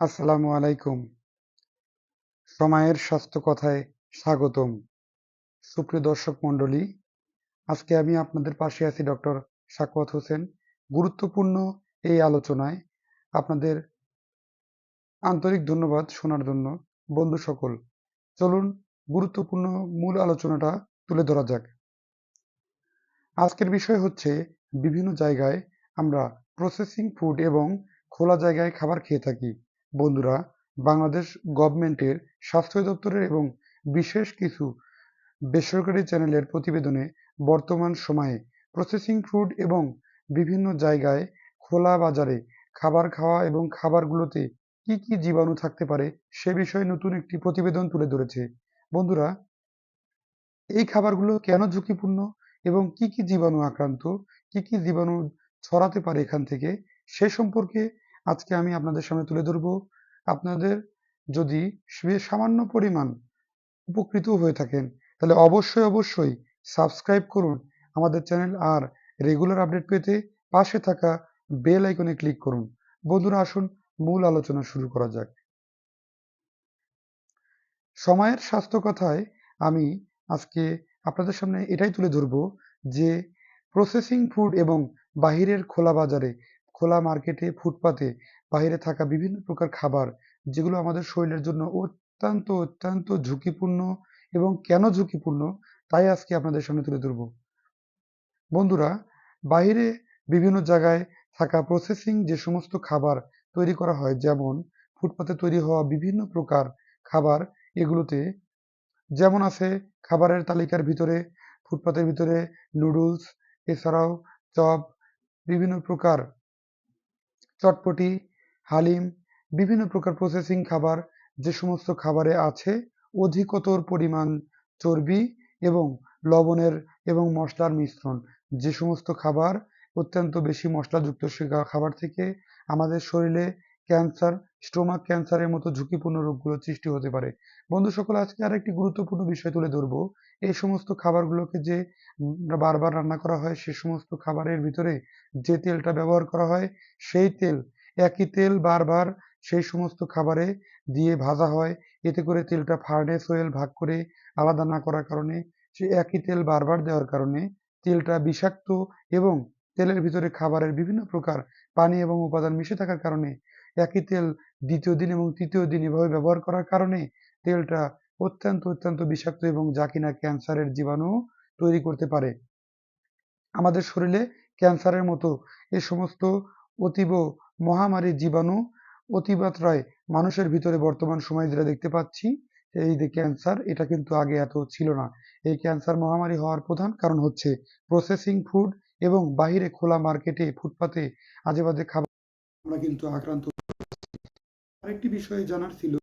আসসালামু আলাইকুম। সময়ের স্বাস্থ্য কথায় স্বাগতম। সুপ্রিয় দর্শক মণ্ডলী, আজকে আমি আপনাদের পাশে আছি ডক্টর সাকওয়াত হোসেন। গুরুত্বপূর্ণ এই আলোচনায় আপনাদের আন্তরিক ধন্যবাদ শোনার জন্য। বন্ধু সকল, চলুন গুরুত্বপূর্ণ মূল আলোচনাটা তুলে ধরা যাক। আজকের বিষয় হচ্ছে বিভিন্ন জায়গায় আমরা প্রসেসিং ফুড এবং খোলা জায়গায় খাবার খেয়ে থাকি। বন্ধুরা, বাংলাদেশ গভর্নমেন্টের স্বাস্থ্য দপ্তরের এবং বিশেষ কিছু বেসরকারি চ্যানেলের প্রতিবেদনে বর্তমান সময়ে প্রসেসিং ফুড এবং বিভিন্ন জায়গায় খোলা বাজারে খাবার খাওয়া এবং খাবারগুলোতে কি কি জীবাণু থাকতে পারে সে বিষয়ে নতুন একটি প্রতিবেদন তুলে ধরেছে। বন্ধুরা, এই খাবারগুলো কেন ঝুঁকিপূর্ণ এবং কি কি জীবাণু আক্রান্ত, কি কি জীবাণু ছড়াতে পারে এখান থেকে সে সম্পর্কে আজকে আমি আপনাদের সামনে তুলে ধরব। আপনাদের যদি সামান্য পরিমাণ উপকৃত হয়ে থাকেন, তাহলে অবশ্যই অবশ্যই সাবস্ক্রাইব করুন আমাদের চ্যানেল আর রেগুলার আপডেট পেতে পাশে থাকা বেল আইকনে ক্লিক করুন। বন্ধুরা, আসুন মূল আলোচনা শুরু করা যাক। সময়ের স্বাস্থ্য কথায় আমি আজকে আপনাদের সামনে এটাই তুলে ধরব যে প্রসেসিং ফুড এবং বাহিরের খোলা বাজারে খোলা মার্কেটে, ফুটপাতে, বাইরে থাকা বিভিন্ন প্রকার খাবার, যেগুলো আমাদের শরীরের জন্য অত্যন্ত অত্যন্ত ঝুঁকিপূর্ণ এবং কেন ঝুঁকিপূর্ণ, তাই আজকে আপনাদের সামনে তুলে ধরব। বন্ধুরা, বাইরে বিভিন্ন জায়গায় থাকা প্রসেসিং যে সমস্ত খাবার তৈরি করা হয়, যেমন ফুটপাতে তৈরি হওয়া বিভিন্ন প্রকার খাবার, এগুলোতে যেমন আছে খাবারের তালিকার ভিতরে, ফুটপাতের ভিতরে নুডলস, এছাড়াও চপ, বিভিন্ন প্রকার চটপটি, হালিম, বিভিন্ন প্রকার প্রসেসিং খাবার, যে সমস্ত খাবারে আছে, অধিকতর পরিমাণ চর্বি এবং লবণের এবং মশলার মিশ্রণ। যে সমস্ত খাবার অত্যন্ত বেশি মশলাযুক্ত সে খাবার থেকে আমাদের শরীরে ক্যান্সার স্টোমাক ক্যান্সারের মতো ঝুঁকিপূর্ণ রোগগুলো সৃষ্টি হতে পারে। বন্ধু সকল, আজকে আরেকটি গুরুত্বপূর্ণ বিষয় তুলে ধরবো। এই সমস্ত খাবারগুলোকে যে বারবার রান্না করা হয়, সে সমস্ত খাবারের ভিতরে যে তেলটা ব্যবহার করা হয়, সেই তেল, একই তেল বারবার সেই সমস্ত খাবারে দিয়ে ভাজা হয়। এতে করে তেলটা ফার্নেস অয়েল ভাগ করে আলাদা না করার কারণে, সে একই তেল বারবার দেওয়ার কারণে তেলটা বিষাক্ত এবং তেলের ভিতরে খাবারের বিভিন্ন প্রকার পানি এবং উপাদান মিশে থাকার কারণে একই তেল দ্বিতীয় দিন এবং তৃতীয় দিন এভাবে ব্যবহার করার কারণে তেলটা অত্যন্ত অত্যন্ত বিষাক্ত এবং যা কিনা ক্যান্সারের জীবাণু তৈরি করতে পারে। আমাদের শরীরে ক্যান্সারের মতো এ সমস্ত অতীব মহামারী জীবাণু অতিমাত্রায় মানুষের ভিতরে বর্তমান সময়ে যেটা দেখতে পাচ্ছি, এই যে ক্যান্সার, এটা কিন্তু আগে এত ছিল না। এই ক্যান্সার মহামারী হওয়ার প্রধান কারণ হচ্ছে প্রসেসিং ফুড এবং বাইরে খোলা মার্কেটে ফুটপাতে আজে বাজে খাবার আমরা কিন্তু আক্রান্ত আরেকটি বিষয়ে জানার ছিল